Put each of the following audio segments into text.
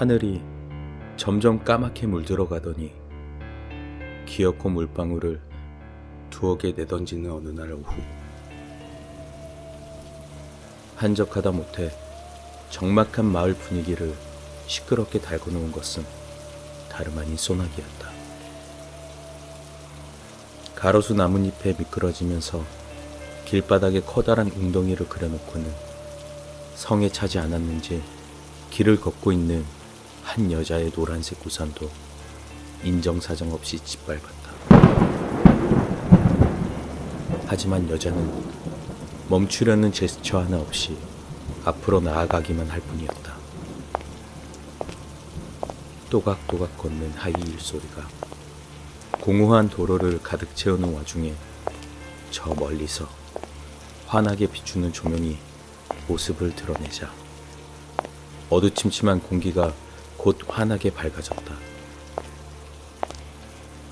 하늘이 점점 까맣게 물들어가더니 기어코 물방울을 개 내던지는 어느 날 오후 한적하다 못해 적막한 마을 분위기를 시끄럽게 달고 놓은 것은 다름 아닌 소나기였다. 가로수 나뭇잎에 미끄러지면서 길바닥에 커다란 웅덩이를 그려놓고는 성에 차지 않았는지 길을 걷고 있는 한 여자의 노란색 우산도 인정사정 없이 짓밟았다. 하지만 여자는 멈추려는 제스처 하나 없이 앞으로 나아가기만 할 뿐이었다. 또각또각 걷는 하이힐 소리가 공허한 도로를 가득 채우는 와중에 저 멀리서 환하게 비추는 조명이 모습을 드러내자 어두침침한 공기가 곧 환하게 밝아졌다.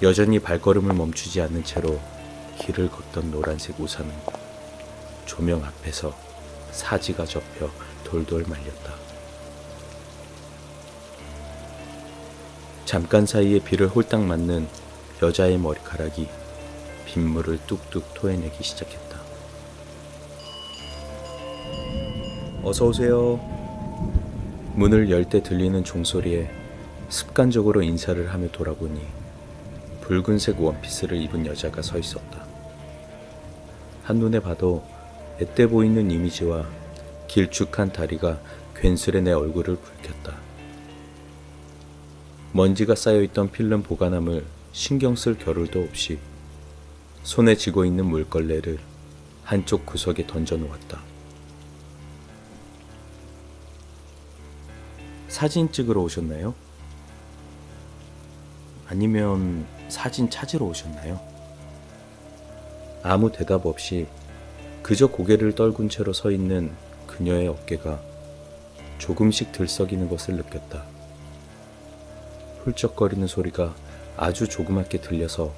여전히 발걸음을 멈추지 않는 채로 길을 걷던 노란색 우산은 조명 앞에서 사지가 접혀 돌돌 말렸다. 잠깐 사이에 비를 홀딱 맞는 여자의 머리카락이 빗물을 뚝뚝 토해내기 시작했다. 어서 오세요. 문을 열 때 들리는 종소리에 습관적으로 인사를 하며 돌아보니 붉은색 원피스를 입은 여자가 서 있었다. 한눈에 봐도 앳돼 보이는 이미지와 길쭉한 다리가 괜스레 내 얼굴을 붉혔다. 먼지가 쌓여있던 필름 보관함을 신경 쓸 겨를도 없이 손에 쥐고 있는 물걸레를 한쪽 구석에 던져 놓았다. 사진 찍으러 오셨나요? 아니면 사진 찾으러 오셨나요? 아무 대답 없이 그저 고개를 떨군 채로 서 있는 그녀의 어깨가 조금씩 들썩이는 것을 느꼈다. 훌쩍거리는 소리가 아주 조그맣게 들려서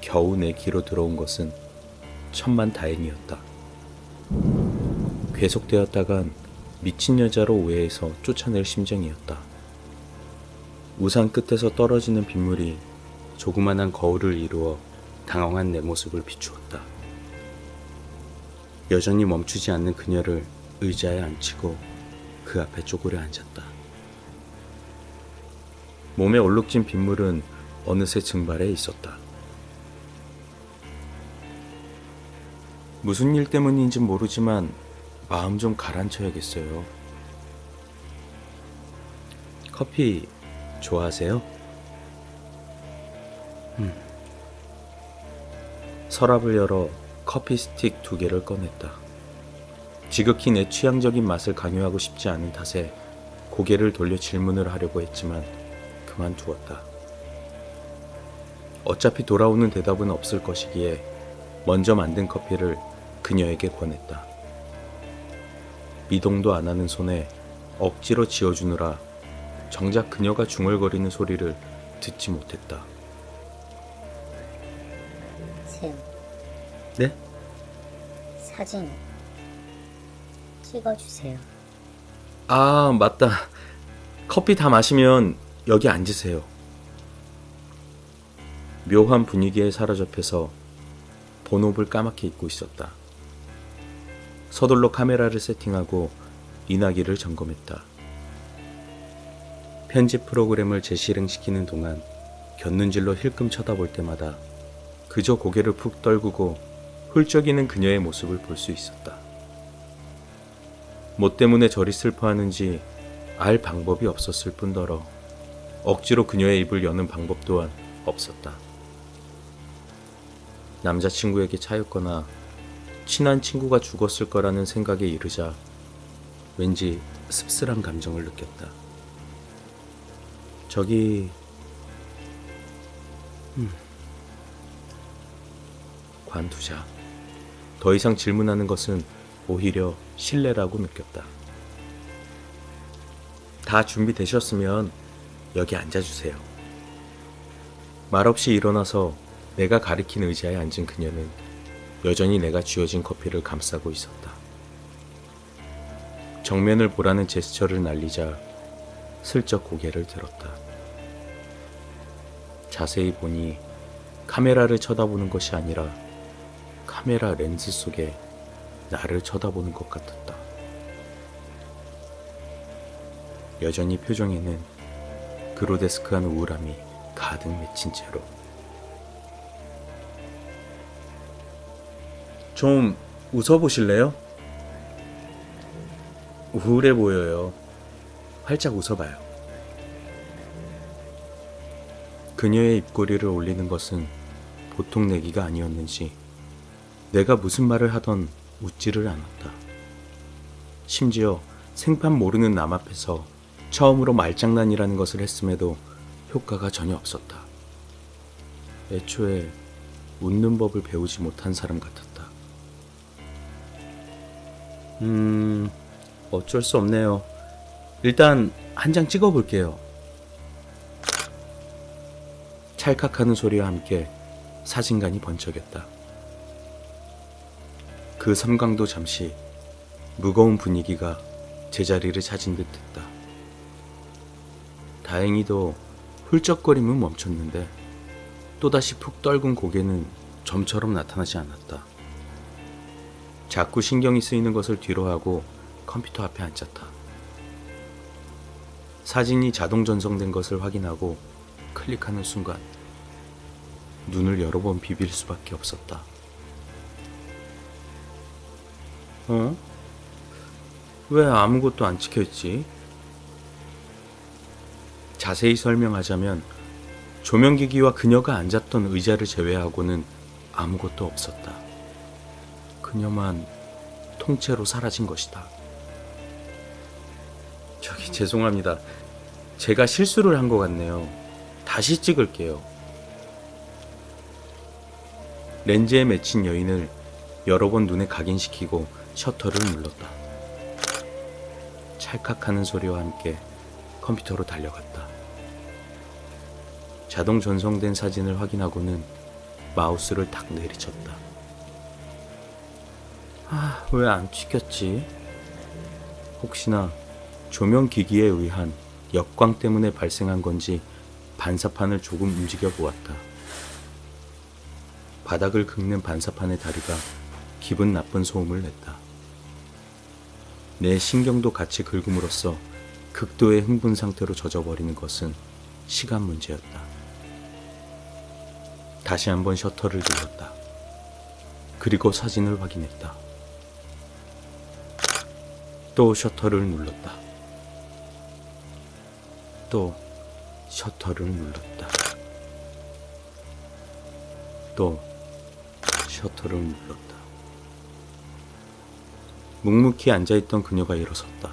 겨우 내 귀로 들어온 것은 천만 다행이었다. 계속되었다간 미친 여자로 오해해서 쫓아낼 심정이었다. 우산 끝에서 떨어지는 빗물이 조그만한 거울을 이루어 당황한 내 모습을 비추었다. 여전히 멈추지 않는 그녀를 의자에 앉히고 그 앞에 쪼그려 앉았다. 몸에 얼룩진 빗물은 어느새 증발해 있었다. 무슨 일 때문인지 모르지만 마음 좀 가라앉혀야겠어요. 커피 좋아하세요? 음. 서랍을 열어 커피 스틱 두 개를 꺼냈다. 지극히 내 취향적인 맛을 강요하고 싶지 않은 탓에 고개를 돌려 질문을 하려고 했지만 그만두었다. 어차피 돌아오는 대답은 없을 것이기에 먼저 만든 커피를 그녀에게 권했다. 미동도 안 하는 손에 억지로 지어주느라 정작 그녀가 중얼거리는 소리를 듣지 못했다. 쌤, 네? 사진 찍어주세요. 아, 맞다. 커피 다 마시면 여기 앉으세요. 묘한 분위기에 사로잡혀서 본업을 까맣게 잊고 있었다. 서둘러 카메라를 세팅하고 인화기를 점검했다. 편집 프로그램을 재실행시키는 동안 곁눈질로 힐끔 쳐다볼 때마다 그저 고개를 푹 떨구고 훌쩍이는 그녀의 모습을 볼 수 있었다. 뭐 때문에 저리 슬퍼하는지 알 방법이 없었을 뿐더러 억지로 그녀의 입을 여는 방법 또한 없었다. 남자친구에게 차였거나 친한 친구가 죽었을 거라는 생각에 이르자 왠지 씁쓸한 감정을 느꼈다. 저기 음. 관두자. 더 이상 질문하는 것은 오히려 신뢰라고 느꼈다. 다 준비되셨으면 여기 앉아주세요. 말없이 일어나서 내가 가리킨 의자에 앉은 그녀는 여전히 내가 쥐어진 커피를 감싸고 있었다. 정면을 보라는 제스처를 날리자 슬쩍 고개를 들었다. 자세히 보니 카메라를 쳐다보는 것이 아니라 카메라 렌즈 속에 나를 쳐다보는 것 같았다. 여전히 표정에는 그로데스크한 우울함이 가득 맺힌 채로 좀 웃어보실래요? 우울해 보여요. 활짝 웃어봐요. 그녀의 입꼬리를 올리는 것은 보통 내기가 아니었는지 내가 무슨 말을 하던 웃지를 않았다. 심지어 생판 모르는 남 앞에서 처음으로 말장난이라는 것을 했음에도 효과가 전혀 없었다. 애초에 웃는 법을 배우지 못한 사람 같았다. 음, 어쩔 수 없네요. 일단 한 장 찍어 볼게요. 찰칵하는 소리와 함께 사진관이 번쩍였다. 그 섬광도 잠시 무거운 분위기가 제자리를 찾은 듯 했다. 다행히도 훌쩍거림은 멈췄는데 또다시 푹 떨군 고개는 점처럼 나타나지 않았다. 자꾸 신경이 쓰이는 것을 뒤로하고 컴퓨터 앞에 앉았다. 사진이 자동 전송된 것을 확인하고 클릭하는 순간 눈을 여러 번 비빌 수밖에 없었다. 어? 왜 아무것도 안 찍혀있지? 자세히 설명하자면 조명기기와 그녀가 앉았던 의자를 제외하고는 아무것도 없었다. 그녀만 통째로 사라진 것이다. 저기 죄송합니다. 제가 실수를 한 것 같네요. 다시 찍을게요. 렌즈에 맺힌 여인을 여러 번 눈에 각인시키고 셔터를 눌렀다. 찰칵하는 소리와 함께 컴퓨터로 달려갔다. 자동 전송된 사진을 확인하고는 마우스를 탁 내리쳤다. 아, 왜 안 찍혔지? 혹시나 조명 기기에 의한 역광 때문에 발생한 건지 반사판을 조금 움직여 보았다. 바닥을 긁는 반사판의 다리가 기분 나쁜 소음을 냈다. 내 신경도 같이 긁음으로써 극도의 흥분 상태로 젖어버리는 것은 시간 문제였다. 다시 한번 셔터를 눌렀다. 그리고 사진을 확인했다. 또 셔터를 눌렀다. 또 셔터를 눌렀다. 또 셔터를 눌렀다. 묵묵히 앉아있던 그녀가 일어섰다.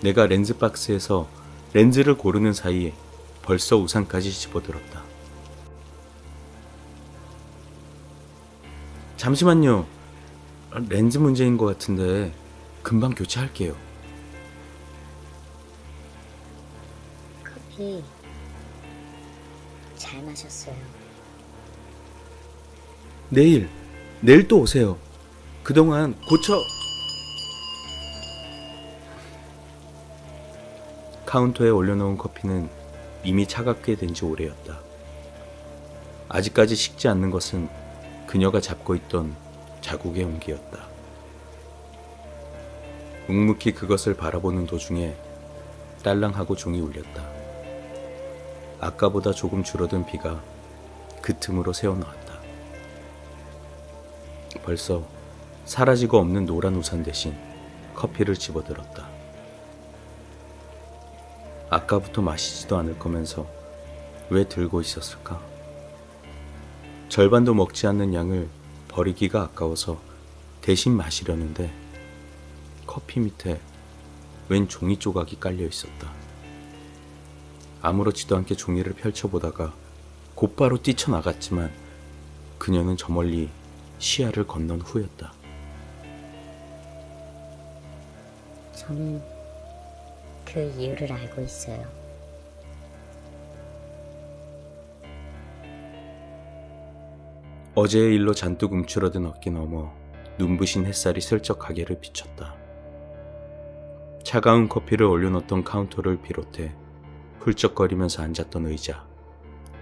내가 렌즈 박스에서 렌즈를 고르는 사이에 벌써 우산까지 집어들었다. 잠시만요. 렌즈 문제인 것 같은데 금방 교체할게요. 커피 잘 마셨어요. 내일, 내일 또 오세요. 그동안 고쳐. 카운터에 올려놓은 커피는 이미 차갑게 된 지 오래였다. 아직까지 식지 않는 것은 그녀가 잡고 있던 자국의 온기였다. 묵묵히 그것을 바라보는 도중에 딸랑하고 종이 울렸다. 아까보다 조금 줄어든 비가 그 틈으로 새어나왔다. 벌써 사라지고 없는 노란 우산 대신 커피를 집어들었다. 아까부터 마시지도 않을 거면서 왜 들고 있었을까? 절반도 먹지 않는 양을 버리기가 아까워서 대신 마시려는데 커피 밑에 웬 종이 조각이 깔려 있었다. 아무렇지도 않게 종이를 펼쳐보다가 곧바로 뛰쳐나갔지만 그녀는 저 멀리 시야를 건넌 후였다. 저는 그 이유를 알고 있어요. 어제의 일로 잔뜩 움츠러든 어깨 너머 눈부신 햇살이 슬쩍 가게를 비쳤다. 차가운 커피를 올려놓던 카운터를 비롯해 훌쩍거리면서 앉았던 의자,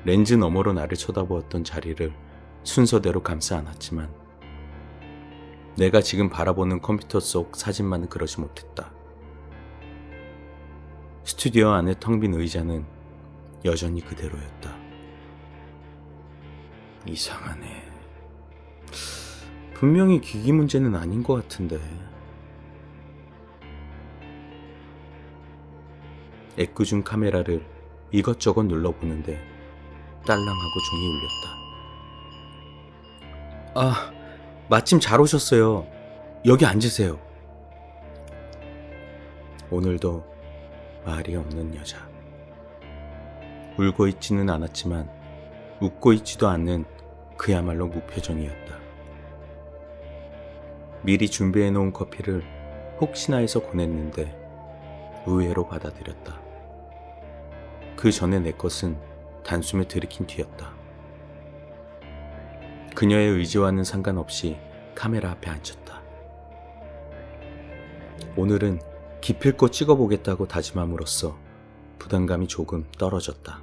렌즈 너머로 나를 쳐다보았던 자리를 순서대로 감싸 안았지만 내가 지금 바라보는 컴퓨터 속 사진만은 그러지 못했다. 스튜디오 안의 텅 빈 의자는 여전히 그대로였다. 이상하네. 분명히 기기 문제는 아닌 것 같은데. 애꿎은 카메라를 이것저것 눌러보는데 딸랑하고 종이 울렸다. 아, 마침 잘 오셨어요. 여기 앉으세요. 오늘도 말이 없는 여자. 울고 있지는 않았지만 웃고 있지도 않는 그야말로 무표정이었다. 미리 준비해 놓은 커피를 혹시나 해서 권했는데 의외로 받아들였다. 그 전에 내 것은 단숨에 들이킨 뒤였다. 그녀의 의지와는 상관없이 카메라 앞에 앉혔다. 오늘은 기필코 찍어보겠다고 다짐함으로써 부담감이 조금 떨어졌다.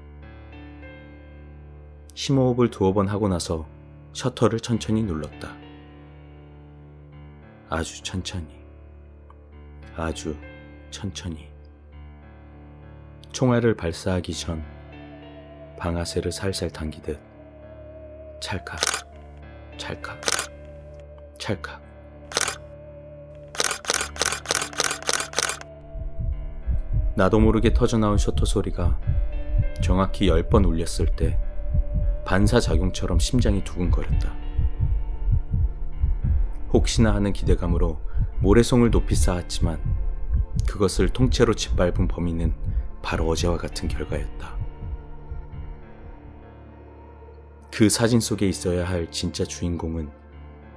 심호흡을 두어 번 하고 나서 셔터를 천천히 눌렀다. 아주 천천히. 아주 천천히. 총알을 발사하기 전 방아쇠를 살살 당기듯 찰칵, 찰칵, 찰칵. 나도 모르게 터져나온 셔터 소리가 정확히 10번 울렸을 때 반사작용처럼 심장이 두근거렸다. 혹시나 하는 기대감으로 모래송을 높이 쌓았지만 그것을 통째로 짓밟은 범인은 바로 어제와 같은 결과였다. 그 사진 속에 있어야 할 진짜 주인공은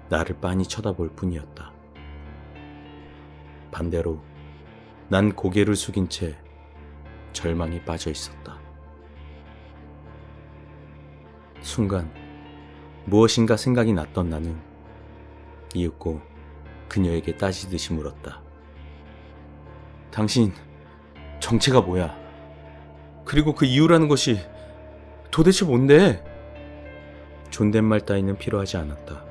나를 빤히 쳐다볼 뿐이었다. 반대로 난 고개를 숙인 채 절망에 빠져 있었다. 순간 무엇인가 생각이 났던 나는 이윽고 그녀에게 따지듯이 물었다. 당신 정체가 뭐야? 그리고 그 이유라는 것이 도대체 뭔데? 존댓말 따위는 필요하지 않았다.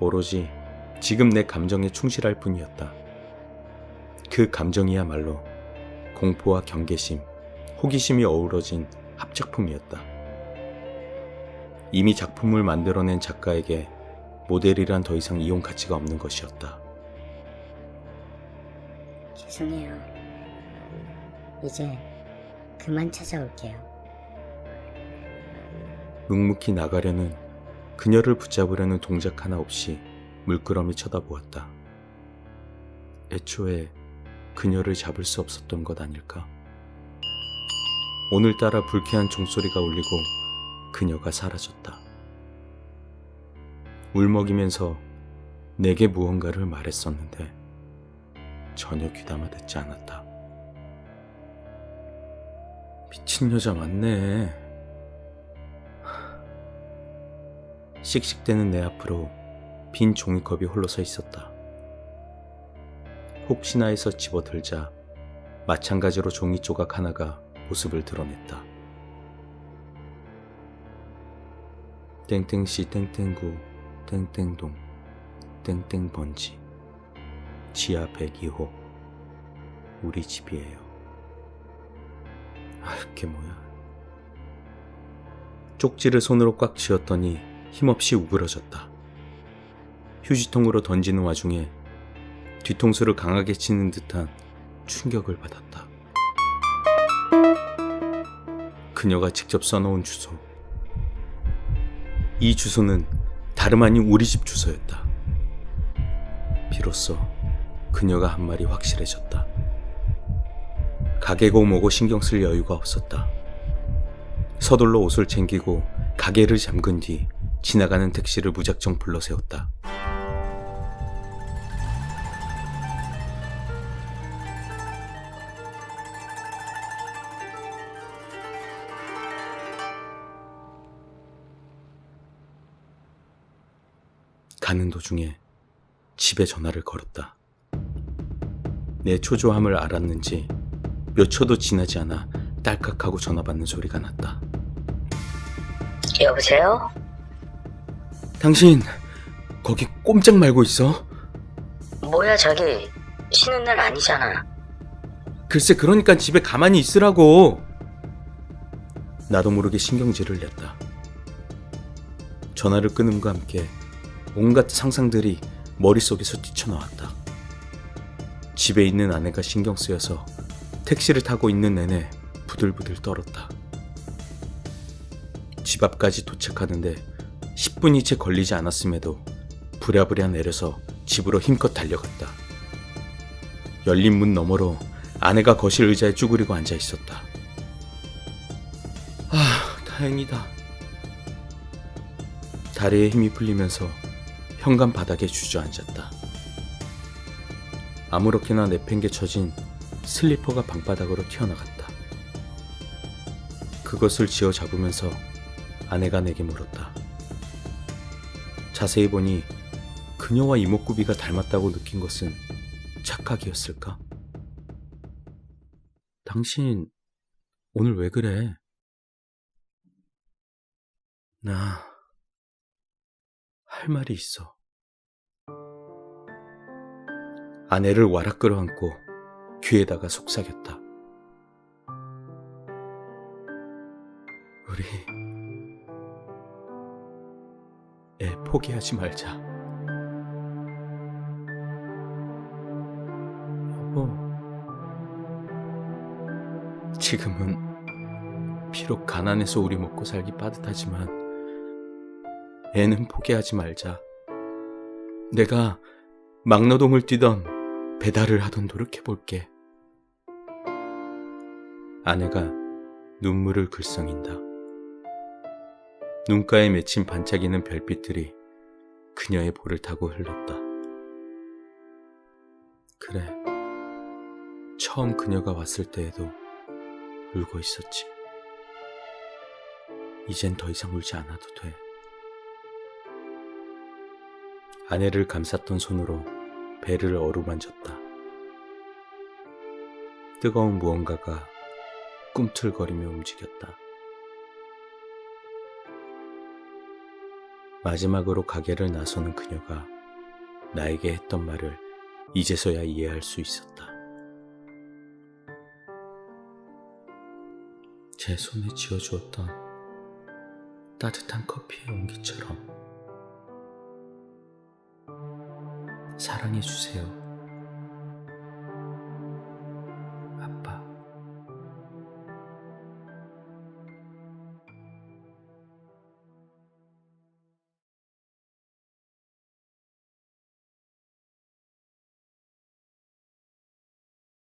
오로지 지금 내 감정에 충실할 뿐이었다. 그 감정이야말로 공포와 경계심, 호기심이 어우러진 합작품이었다. 이미 작품을 만들어낸 작가에게 모델이란 더 이상 이용 가치가 없는 것이었다. 죄송해요. 이제 그만 찾아올게요. 묵묵히 나가려는 그녀를 붙잡으려는 동작 하나 없이 물끄러미 쳐다보았다. 애초에 그녀를 잡을 수 없었던 것 아닐까? 오늘따라 불쾌한 종소리가 울리고 그녀가 사라졌다. 울먹이면서 내게 무언가를 말했었는데 전혀 귀담아 듣지 않았다. 미친 여자 맞네. 씩씩대는 내 앞으로 빈 종이컵이 홀로 서 있었다. 혹시나 해서 집어들자 마찬가지로 종이 조각 하나가 모습을 드러냈다. 땡땡시 땡땡구 땡땡동 땡땡번지 지하 102호 우리 집이에요. 아, 그게 뭐야? 쪽지를 손으로 꽉 쥐었더니 힘없이 우그러졌다. 휴지통으로 던지는 와중에 뒤통수를 강하게 치는 듯한 충격을 받았다. 그녀가 직접 써놓은 주소. 이 주소는 다름 아닌 우리 집 주소였다. 비로소 그녀가 한 말이 확실해졌다. 가게고 뭐고 신경 쓸 여유가 없었다. 서둘러 옷을 챙기고 가게를 잠근 뒤 지나가는 택시를 무작정 불러 세웠다. 가는 도중에 집에 전화를 걸었다. 내 초조함을 알았는지 몇 초도 지나지 않아 딸깍하고 전화 받는 소리가 났다. 여보세요? 당신 거기 꼼짝 말고 있어? 뭐야 저기 쉬는 날 아니잖아. 글쎄 그러니까 집에 가만히 있으라고. 나도 모르게 신경질을 냈다. 전화를 끊음과 함께 온갖 상상들이 머릿속에서 뛰쳐나왔다. 집에 있는 아내가 신경 쓰여서 택시를 타고 있는 내내 부들부들 떨었다. 집 앞까지 도착하는데 10분이 채 걸리지 않았음에도 부랴부랴 내려서 집으로 힘껏 달려갔다. 열린 문 너머로 아내가 거실 의자에 쭈그리고 앉아 있었다. 아, 다행이다. 다리에 힘이 풀리면서 현관 바닥에 주저앉았다. 아무렇게나 내팽개쳐진 슬리퍼가 방바닥으로 튀어나갔다. 그것을 쥐어 잡으면서 아내가 내게 물었다. 자세히 보니 그녀와 이목구비가 닮았다고 느낀 것은 착각이었을까? 당신 오늘 왜 그래? 나 할 말이 있어. 아내를 와락 끌어안고 귀에다가 속삭였다. 우리 애 포기하지 말자. 여보, 지금은 비록 가난해서 우리 먹고 살기 빠듯하지만 애는 포기하지 말자. 내가 막노동을 뛰던 배달을 하던 노력해볼게. 아내가 눈물을 글썽인다. 눈가에 맺힌 반짝이는 별빛들이 그녀의 볼을 타고 흘렀다. 그래. 처음 그녀가 왔을 때에도 울고 있었지. 이젠 더 이상 울지 않아도 돼. 아내를 감쌌던 손으로 배를 어루만졌다. 뜨거운 무언가가 꿈틀거리며 움직였다. 마지막으로 가게를 나서는 그녀가 나에게 했던 말을 이제서야 이해할 수 있었다. 제 손에 쥐어주었던 따뜻한 커피의 온기처럼 사랑해주세요.